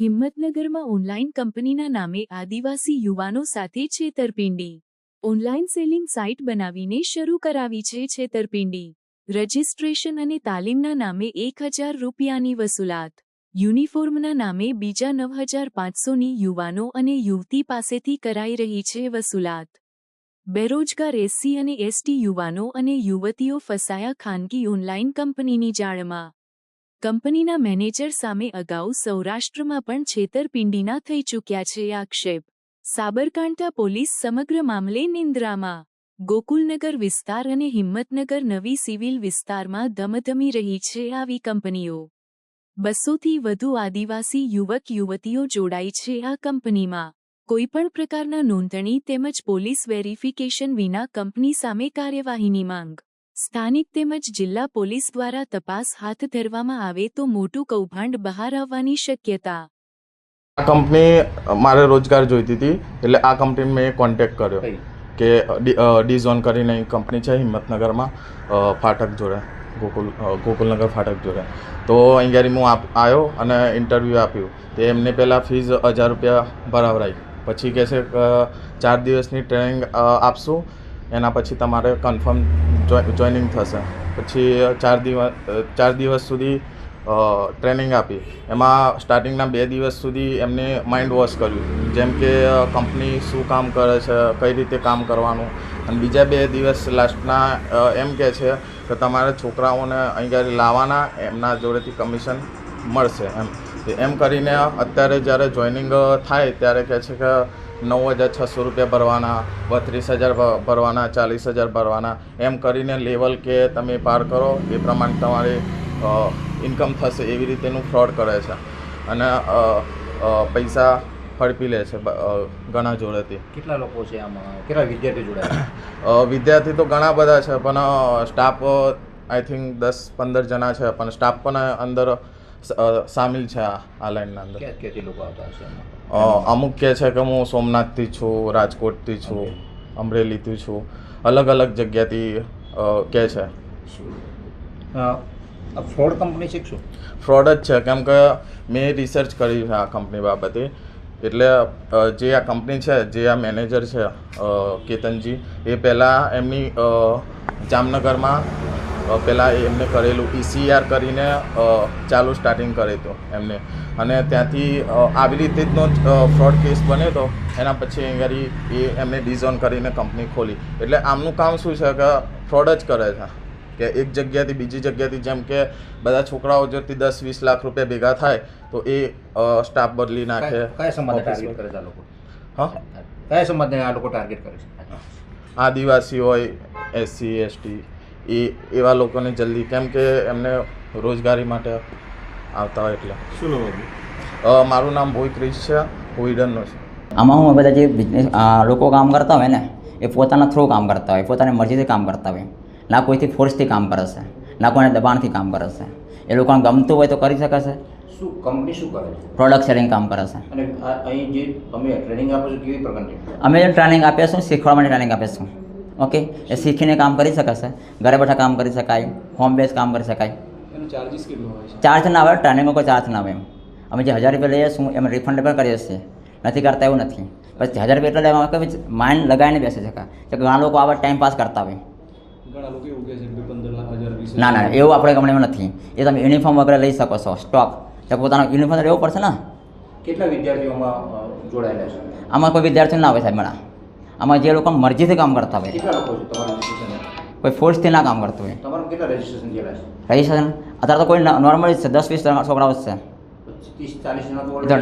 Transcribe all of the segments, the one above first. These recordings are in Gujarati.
હિંમતનગરમાં ઓનલાઈન કંપનીના નામે આદિવાસી યુવાનો સાથે છેતરપિંડી. ઓનલાઈન સેલિંગ સાઇટ બનાવીને શરૂ કરાવી છે છેતરપિંડી. રજિસ્ટ્રેશન અને તાલીમના નામે એક હજાર રૂપિયાની વસૂલાત. યુનિફોર્મના નામે બીજા નવ હજાર પાંચસોની યુવાનો અને યુવતી પાસેથી કરાઈ રહી છે વસૂલાત. બેરોજગાર એસસી અને એસટી યુવાનો અને યુવતીઓ ફસાયા ખાનગી ઓનલાઈન કંપનીની જાળમાં. કંપનીના મેનેજર સામે અગાઉ સૌરાષ્ટ્રમાં પણ છેતરપિંડીના થઈ ચૂક્યા છે આક્ષેપ સાબરકાંઠા પોલીસ સમગ્ર મામલે નિંદ્રામાં. ગોકુલનગર વિસ્તાર અને હિંમતનગર નવી સિવિલ વિસ્તારમાં ધમધમી રહી છે આવી કંપનીઓ. બસોથી વધુ આદિવાસી યુવક યુવતીઓ જોડાઈ છે આ કંપનીમાં. કોઈપણ પ્રકારના નોંધણી તેમજ પોલીસ વેરિફિકેશન વિના કંપની સામે કાર્યવાહીની માંગ. સ્થાનિક તેમજ જિલ્લા પોલીસ દ્વારા તપાસ હાથ ધરવામાં આવે તો મોટું કૌભાંડ બહાર આવવાની શક્યતા. આ કંપની મારે રોજગાર જોઈતી હતી એટલે આ કંપની મેં કોન્ટેક્ટ કર્યો? કે ડી ડીઝોન કરીને કંપની છે હિંમતનગરમાં ફાટક જોડે ગોકુલ ગોકુલનગર ફાટક જોડે. તો અહીં હું આપ આવ્યો અને ઇન્ટરવ્યૂ આપ્યું. તે એમને પહેલાં ફીસ હજાર રૂપિયા ભરાવરાઈ. પછી કહેશે ચાર દિવસની ટ્રેનિંગ આપશું. એના પછી તમારે કન્ફર્મ જોઈનિંગ થશે. પછી ચાર દિવસ ચાર દિવસ સુધી ટ્રેનિંગ આપી. એમાં સ્ટાર્ટિંગના બે દિવસ સુધી એમને માઇન્ડ વોશ કર્યું. જેમ કે કંપની શું કામ કરે છે, કઈ રીતે કામ કરવાનું. અને બીજા બે દિવસ લાસ્ટના એમ કહે છે કે તમારે છોકરાઓને અહીં લાવવાના, એમના જોડેથી કમિશન મળશે એમ. એમ કરીને અત્યારે જ્યારે જોઈનિંગ થાય ત્યારે કહે છે કે નવ હજાર છસો રૂપિયા ભરવાના બત્રીસ હજાર ભરવાના ચાલીસ હજાર ભરવાના. એમ કરીને લેવલ કે તમે પાર કરો એ પ્રમાણે તમારી ઇન્કમ થશે એવી રીતેનું ફ્રોડ કરે છે. અને પૈસા હડપી લે છે ઘણા જોડેથી. કેટલા લોકો છે આમાં? કેટલા વિદ્યાર્થી જોડાયા? વિદ્યાર્થી તો ઘણા બધા છે પણ સ્ટાફ આઈ થિંક દસ પંદર જણા છે પણ સ્ટાફ પણ અંદર સામેલ છે આ લાઈનના અંદર. અમુક કહે છે કે હું સોમનાથથી છું રાજકોટથી છું અમરેલીથી છું. અલગ અલગ જગ્યાથી કહે છે. ફ્રોડ કંપની છે શું? ફ્રોડ જ છે. કેમ કે મેં રિસર્ચ કરી છે આ કંપની બાબતે. એટલે જે આ કંપની છે જે આ મેનેજર છે કેતનજી એ પહેલાં એમની જામનગરમાં પહેલાં એમને કરેલું ઈસીઆર કરીને ચાલુ સ્ટાર્ટિંગ કરી તો એમને. અને ત્યાંથી આવી રીતે જનો ફ્રોડ કેસ બન્યો તો એના પછી અહીં એ એમને ડિઝોન કરીને કંપની ખોલી. એટલે આમનું કામ શું છે કે ફ્રોડ જ કરે છે. કે એક જગ્યાથી બીજી જગ્યાથી જેમ કે બધા છોકરાઓ જોથી દસ વીસ લાખ રૂપિયા ભેગા થાય તો એ સ્ટાફ બદલી નાખે કયા- સમાજને ટાર્ગેટ કરે છે આ લોકો? હા? કયા સમાજને આ લોકો ટાર્ગેટ કરે છે? આદિવાસી હોય એસસી એસટી. એ એવા લોકોને જલ્દી કેમ કે એમને રોજગારી માટે આવતા હોય એટલે. શું નામ મારું નામ ભોઈ ક્રિશ છે હોઈડનનો છે. આમાં હું બધા જે બિઝનેસ લોકો કામ કરતા હોય ને એ પોતાના થ્રુ કામ કરતા હોય પોતાની મરજીથી કામ કરતા હોય. ના કોઈથી ફોર્સથી કામ કરે છે ના કોઈને દબાણથી કામ કરે છે. એ લોકોને ગમતું હોય તો કરી શકે છે. શું કંપની શું કરે છે? પ્રોડક્ટ શેરિંગ કામ કરે છે. અને અહીં જે તમે ટ્રેનિંગ આપો છો કેવી પ્રકારની અમે જે ટ્રેનિંગ આપીએ છીએ શીખવા માટે ટ્રેનિંગ આપીએ છીએ. ઓકે એ શીખીને કામ કરી શકાશે. ઘરે બેઠા કામ કરી શકાય હોમ બેઝ કામ કરી શકાય. ચાર્જિસ કેટલો હોય છે? ચાર્જ ના આવે ટ્રેનિંગમાં કોઈ ચાર્જ ના આવે એમ. અમે જે હજાર રૂપિયા લઈએ છું એમ રિફંડ પણ કરીએ છીએ. નથી કરતા એવું નથી. પછી હજાર રૂપિયા એટલે એમાં કે માઇન્ડ લગાવીને બેસી શકાય. કે ઘણા લોકો આવા ટાઈમ પાસ કરતા હોય. ના ના એવું આપણે કંપનીમાં નથી. એ તમે યુનિફોર્મ વગેરે લઈ શકો છો સ્ટોક તો પોતાનો યુનિફોર્મ લેવો પડશે ને? કેટલા વિદ્યાર્થીઓમાં જોડાયેલા છે? આમાં કોઈ વિદ્યાર્થીઓ ના હોય સાહેબ મારા. આમાં જે લોકો મરજીથી કામ કરતા હોય. કોઈ ફોર્સથી ના કામ કરતું હોય. તમારું કેટલા રજિસ્ટ્રેશન અત્યારે તો કોઈ નોર્મલ છે દસ વીસ છોકરાઓ જ છે.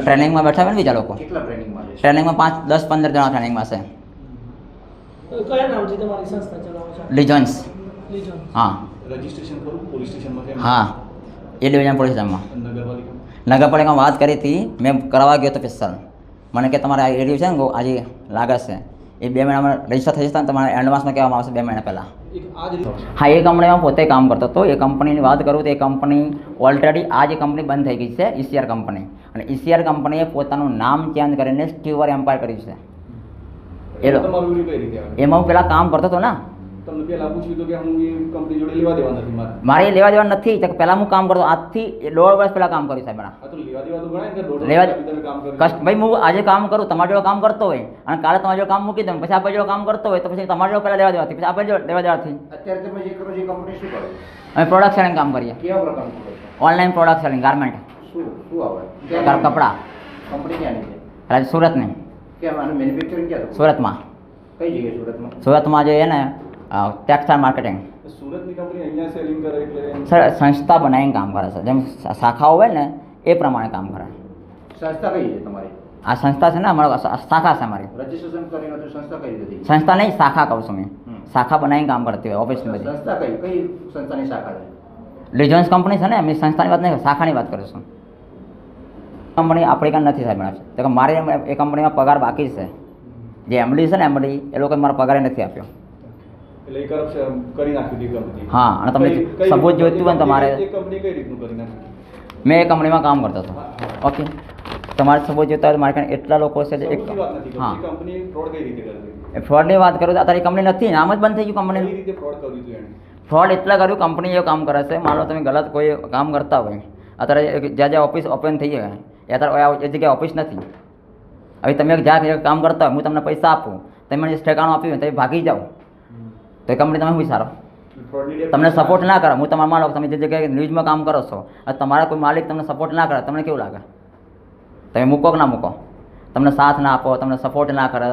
ટ્રેનિંગમાં બેઠા હોય ને બીજા લોકો. ટ્રેનિંગમાં પાંચ દસ પંદર જણા ટ્રેનિંગમાં છે. લિજન્સ હા. રજીસ્ટ્રેશન કરું પોલીસ સ્ટેશનમાં હા. એ ડિવિઝન પોલીસ સ્ટેશનમાં નગરપાલિકા નગરપાલિકામાં? વાત કરી હતી મેં કરવા ગયો હતો સ્પેશિયલ મને કે તમારે એ ડિવિઝન છે ને ગો- આજે લાગે છે. એ બે મહિનામાં રજિસ્ટર થઈ જતા તમારે એડવાન્સમાં કહેવામાં આવશે બે મહિના પહેલાં. હા એ કંપનીમાં પોતે કામ કરતો હતો. એ કંપનીની વાત કરું તો એ કંપની ઓલરેડી આ જે કંપની બંધ થઈ ગઈ છે ઈસીઆર કંપની અને ઈસીઆર કંપનીએ પોતાનું નામ ચેન્જ કરીને સ્ટીવર એમ્પાયર કર્યું છે. એ એમાં હું પહેલાં કામ કરતો હતો ને તમને પહેલા પૂછ્યું તો કે હું એ કંપની જોડે લેવા દેવા નથી મારે. મારે લેવા દેવા નથી તો પહેલાં હું કામ કરતો આજથી એ દોઢ વર્ષ પહેલાં કામ કર્યું સાહેબ આ તો લેવા દેવા તો ગણાય કે દોઢ લેવા કામ કર્યું? ભાઈ હું આજે કામ કરું તમારા જોડે કામ કરતો હોય અને કાલે તમારા જોડે કામ મૂકી દઉં પછી આપણે જોડે કામ કરતો હોય તો પછી તમારા જોડે પહેલાં લેવા દેવાથી પછી આપણે જોડે લેવા દેવાથી. અત્યારે તમે જે કરો છો કંપની શું કરો અમે પ્રોડક્ટ સેલિંગ કામ કરીએ. કેવા પ્રકારનું કરો ઓનલાઈન પ્રોડક્ટ સેલિંગ ગાર્મેન્ટ શું શું આવે કપડાં. કંપની ક્યાંની છે સુરતની. કેમ? આનું મેન્યુફેક્ચરિંગ ક્યાં સુરતમાં. કઈ જગ્યાએ સુરતમાં? સુરતમાં જે છે ને ટેક્સટાઇલ માર્કેટિંગ સુરતની કંપની અહીંયા સેલિંગ કરે એટલે સર સંસ્થા બનાવીને કામ કરે છે. જેમ શાખાઓ હોય ને એ પ્રમાણે કામ કરે. સંસ્થા કઈ છે તમારી? આ સંસ્થા છે ને અમારા શાખા છે અમારી. રજીસ્ટ્રેશન કરીને તો સંસ્થા કઈ હતી સંસ્થા નહીં શાખા કહું છું મેં. શાખા બનાવીને કામ કરતી હોય ઓફિસની બધી. સંસ્થા કઈ? કઈ સંસ્થાની શાખા છે? લિજન્સ કંપની છે ને એમની સંસ્થાની વાત નહીં શાખાની વાત કરું છું. કંપની આપણી કાંઈ નથી સાહેબ મેડમ તો કે મારે એ કંપનીમાં પગાર બાકી છે. જે એમડી છે ને એમડી એ લોકોએ મારો પગારે નથી આપ્યો. એટલે એ કરપ્શન કરી નાખી હતી કંપની હા, અને તમને રીતનું? જોઈતું હોય ને તમારે- એ કંપની કઈ રીતનું કરી નાખી મેં એ કંપનીમાં કામ કરતો હતો. ઓકે. તમારે સપોઝ જોતા હોય તો મારી એટલા લોકો છે એક વાત નથી હા. કંપની ફ્રોડ કઈ રીતે કરતી? એ ફ્રોડની વાત કરું તો અત્યારે કંપની નથી. નામ જ બંધ થઈ ગયું કંપની રીતે ફ્રોડ કર્યું હતું એણે? ફ્રોડ એટલા કર્યું કંપની એ કામ કરે છે. માનો તમે ગલત કોઈ કામ કરતા હોય. અત્યારે જ્યાં જ્યાં ઓફિસ ઓપન થઈ ગયા એ અત્યારે એ જગ્યાએ ઓફિસ નથી. હવે તમે જ્યાં કામ કરતા હોય હું તમને પૈસા આપું. તમે મને ઠેકાણું આપ્યું હોય તમે ભાગી જાઓ. તો એ કંપની તમે વિચારો? ફ્રોડની તમને સપોર્ટ ના કરે. હું તમારા માનો તમે જે જગ્યાએ ન્યૂઝમાં કામ કરો છો અને તમારા કોઈ માલિક તમને સપોર્ટ ના કરે તમને કેવું લાગે? તમે મૂકો કે ના મૂકો? તમને સાથ ના આપો તમને સપોર્ટ ના કરે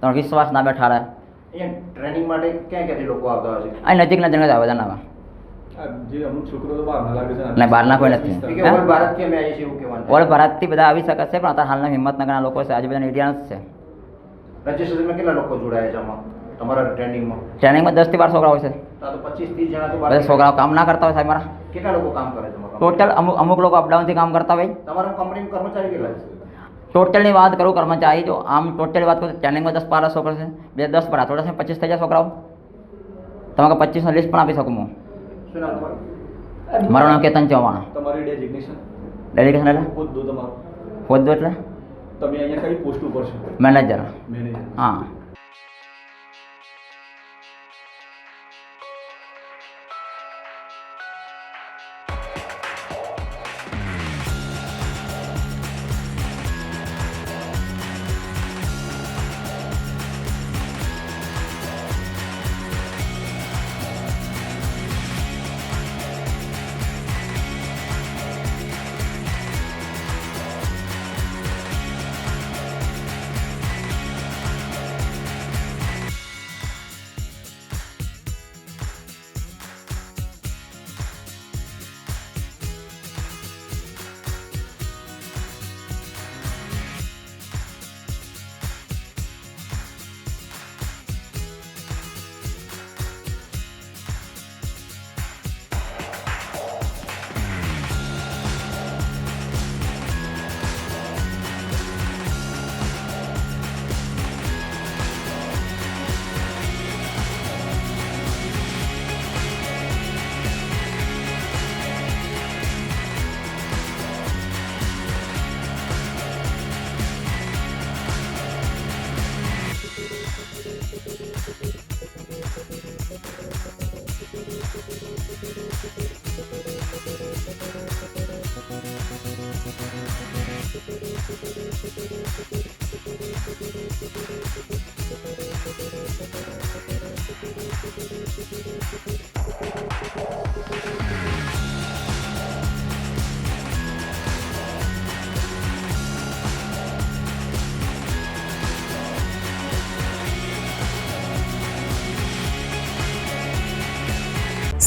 તમારો વિશ્વાસ ના બેઠાડે અહીંયા ટ્રેનિંગ માટે ક્યાં ક્યાંથી લોકો આવતા હોય છે? અહીં નજીકના જણા આવે બધા આ જે અમુક છોકરો તો બહારના લાગે છે નહીં, બહારના કોઈ નથી. એ કે હે? ઓલ ભારતથી અમે આવીએ છીએ એવું કહેવાનું? છે. ઓલ ભારતથી બધા આવી શકે છે પણ અત્યારે હાલના હિંમતનગરના લોકો છે આજુબાજુના એરિયાના જ છે. રજીસ્ટ્રેશનમાં કેટલા લોકો જોડાયા છે આમાં? તમારા ટ્રેનિંગમાં? ટ્રેનિંગમાં દસથી બાર છે. તો બહાર બધા છોકરાઓ કામ ના કરતા હોય સાહેબ મારા. કેટલા લોકો કામ કરે છે ટોટલ અમુક અમુક લોકો અપડાઉનથી કામ કરતા હોય. તમારા કંપનીમાં કર્મચારી કેટલા છે? ટોટલની વાત કરું કર્મચારી જો આમ ટોટલ વાત કરું ટ્રેનિંગમાં દસ બાર છોકરા છે. બે દસ બાર થોડા છે પચીસ થઈ જાય છોકરાઓ. તમારે પચીસનો લિસ્ટ પણ આપી શકું હું. મારું નામ કેતન ચૌહાણ. તમારી ડેઝિગ્નેશન ડેડિકેશન એટલે? તમારો. હોદ્દો એટલે? તમે અહીંયા કઈ પોસ્ટ ઉપર છો? મેનેજર મેનેજર હા.